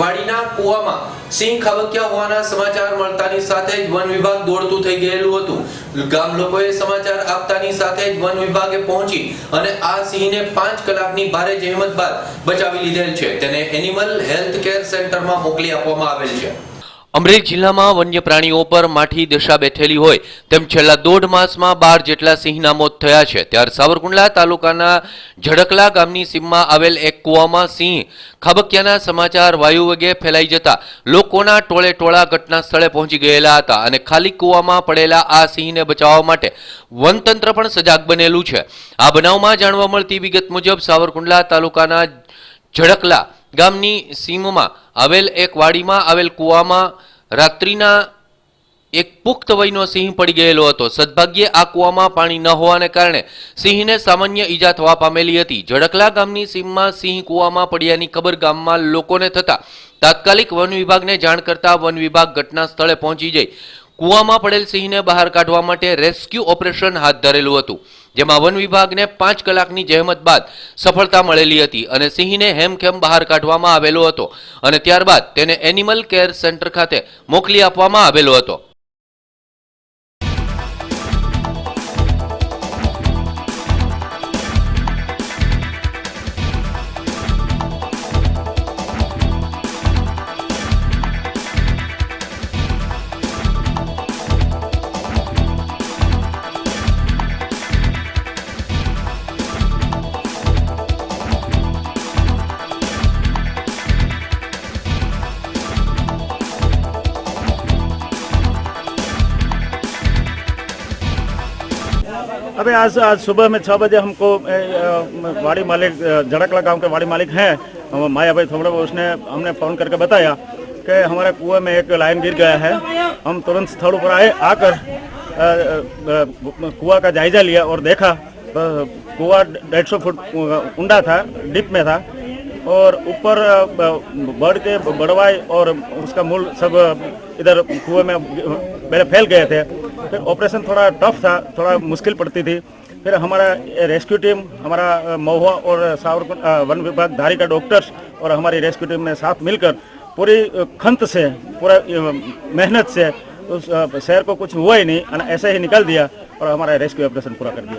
વાડીના કુવામાં સિંહ ખાબક્યા હોવાના સમાચાર મળતાની સાથે જ વન વિભાગ દોડતું થઈ ગયેલું હતું. ગામ લોકોએ સમાચાર આપતાની સાથે જ વન વિભાગે પહોંચી અને આ સિંહને પાંચ કલાકની ભારે જહેમત બાદ બચાવી લીધેલ છે. તેને એનિમલ હેલ્થ કેર સેન્ટરમાં મોકલી આપવામાં આવેલ છે. અમરેલી જિલ્લામાં વન્ય પ્રાણીઓ પર માઠી દશા બેઠેલી હોય, તેમ છેલ્લા દોઢ માસમાં બાર જેટલા સિંહના મોત થયા છે. ત્યારે સાવરકુંડલા તાલુકાના ઝડકલા ગામની સીમમાં આવેલ એક કૂવામાં સિંહ ખાબકિયાના સમાચાર વાયુ વગે ફેલાઈ જતા લોકોના ટોળે ટોળા ઘટના સ્થળે પહોંચી ગયેલા હતા અને ખાલી કૂવામાં પડેલા આ સિંહને બચાવવા માટે વનતંત્ર પણ સજાગ બનેલું છે. આ બનાવમાં જાણવા મળતી વિગત મુજબ સાવરકુંડલા તાલુકાના ઝડકલા ગામની સીમમાં આવેલ એક વાડીમાં આવેલ કૂવામાં રાત્રિના એક પુખ્ત વયનો સિંહ પડી ગયેલો હતો. સદભાગ્યે આ કૂવામાં પાણી ન હોવાને કારણે સિંહને સામાન્ય ઈજા થવા પામેલી હતી. ઝડકલા ગામની સીમમાં સિંહ કૂવામાં પડ્યાની ખબર ગામમાં લોકોને થતા તાત્કાલિક વન વિભાગને જાણ કરતા વન વિભાગ ઘટના સ્થળે પહોંચી જઈ કૂવામાં પડેલ સિંહને બહાર કાઢવા માટે રેસ્ક્યુ ઓપરેશન હાથ ધરેલું હતું, જેમાં વન વિભાગને પાંચ કલાકની જહેમત બાદ સફળતા મળેલી હતી અને સિંહને હેમખેમ બહાર કાઢવામાં આવેલો હતો અને ત્યારબાદ તેને એનિમલ કેર સેન્ટર ખાતે મોકલી આપવામાં આવેલો હતો. अभी आज आज सुबह में छः बजे हमको वाड़ी मालिक झड़कला गाँव के वाड़ी मालिक हैं। माया भाई थोड़ा उसने हमने फ़ोन करके बताया कि हमारे कुएँ में एक लाइन गिर गया है। हम तुरंत स्थल पर आए आकर अ, का जायजा लिया और देखा। कुआँ डेढ़ सौ फुट ऊंडा था डिप में था। और ऊपर बढ़ के बड़वाई और उसका मूल सब इधर कुएँ में पहले फैल गए थे। फिर ऑपरेशन थोड़ा टफ था थोड़ा मुश्किल पड़ती थी फिर हमारा रेस्क्यू टीम हमारा अ, महुआ और सावरकुंड अ, वन विभाग धारी का डॉक्टर्स और हमारी रेस्क्यू टीम ने साथ मिलकर पूरी अ, खंत से पूरा अ, मेहनत से उस अ, शहर को कुछ हुआ ही नहीं और ऐसे ही निकल दिया और हमारा रेस्क्यू ऑपरेशन पूरा कर दिया